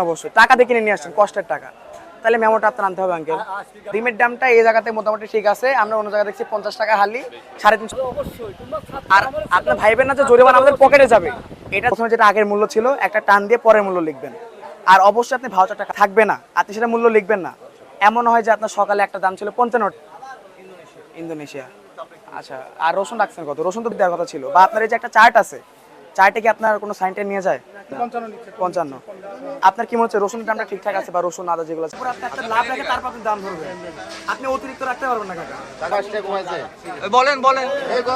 অবশ্যই। টাকা নিয়ে আসছেন, কষ্টের টাকা। তাহলে মেমোটা আপনার আনতে হবে আঙ্কেল ডিমের দামটা এই জায়গাতে মোটামুটি ঠিক আছে। আমরা অন্য জায়গায় দেখছি পঞ্চাশ টাকা হালি, সাড়ে তিনশো। আর আপনার না যে জরিমানা আমাদের পকেটে যাবে। এটা প্রথমে যেটা আগের মূল্য ছিল, একটা টান দিয়ে পরের মূল্য লিখবেন। আর অবশ্যই আপনি ভাউচার টাকা থাকবে না। আপনি সেটা মূল্য লিখবেন না। এমন হয় যে আপনার সকালে একটা দাম ছিল পঞ্চান্ন। ইন্দোনেশিয়া। আচ্ছা আর রসুন রাখছেন কত? রসুন তো দেওয়ার কথা ছিল। বা আপনার এই যে একটা চার্ট আছে চার্টে কি আপনার কোনো সাইনটা নিয়ে যায়? পঞ্চান্ন আপনার কি মনে হচ্ছে রসুনের দামটা ঠিকঠাক আছে বা রসুন আদা যেগুলো আছে? লাভ রেখে তারপর আপনি দাম ধরবেন আপনি অতিরিক্ত রাখতে পারবেন না কাকা। বলেন বলেন। এই গো,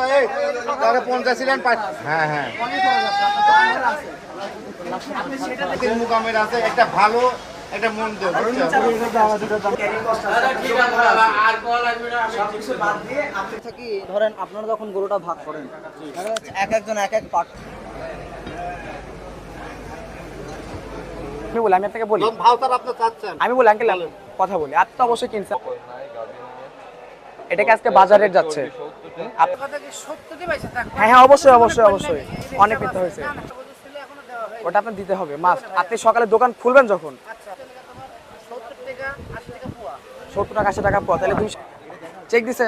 পঞ্চাশ ছিলেন হ্যাঁ হ্যাঁ। আপনি সেটা মুকামের আছে একটা ভালো ধরেন আপনারা যখন গরুটা ভাগ করেন এক একজন এক এক পার্ট আমি বলি আমি আপনাকে বলি। আপনি আমি বলি আঙ্কেল কথা বলি। আপনি তো অবশ্যই কিনছেন এটাকে আজকে বাজার যাচ্ছে। হ্যাঁ হ্যাঁ অবশ্যই অবশ্যই অবশ্যই। অনেক নিতে হয়েছে। ওটা আপনার দিতে হবে মাস্ট আপনি সকালে দোকান খুলবেন যখন। সত্তর টাকা আশি টাকা পাওয়া তাহলে দুইশো চেক দিছে।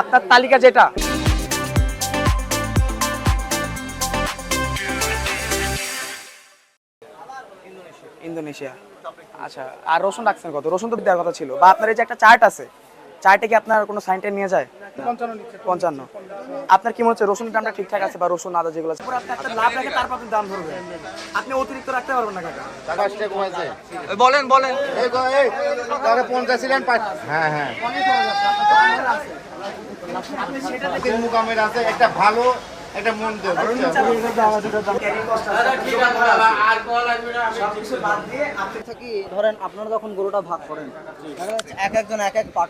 আপনার তালিকা যেটা। ইন্দোনেশিয়া। আচ্ছা আর রসুন রাখছেন কত? রসুন তো দেওয়ার কথা ছিল। বা আপনার এই যে একটা চার্ট আছে চার্টে কি আপনার কোনো সাইনটা নিয়ে যায়? পঞ্চান্ন আপনার কি মনে হচ্ছে রসুনের দামটা ঠিকঠাক আছে বা রসুন আদা যেগুলো আছে? আপনি একটা লাভ রেখে তারপর আপনি দাম ধরবেন আপনি অতিরিক্ত রাখতে পারবেন না কাকা। টাকা আসছে বলেন বলেন। এই গো, এই তাহলে পঞ্চাশ ছিলেন হ্যাঁ হ্যাঁ। অনেক আছে। আপনি সেটা মুকামের আছে একটা ভালো একটা মন দিয়ে আপনি কি ধরেন আপনারা যখন গরুটা ভাগ করেন এক একজন এক এক পার্ট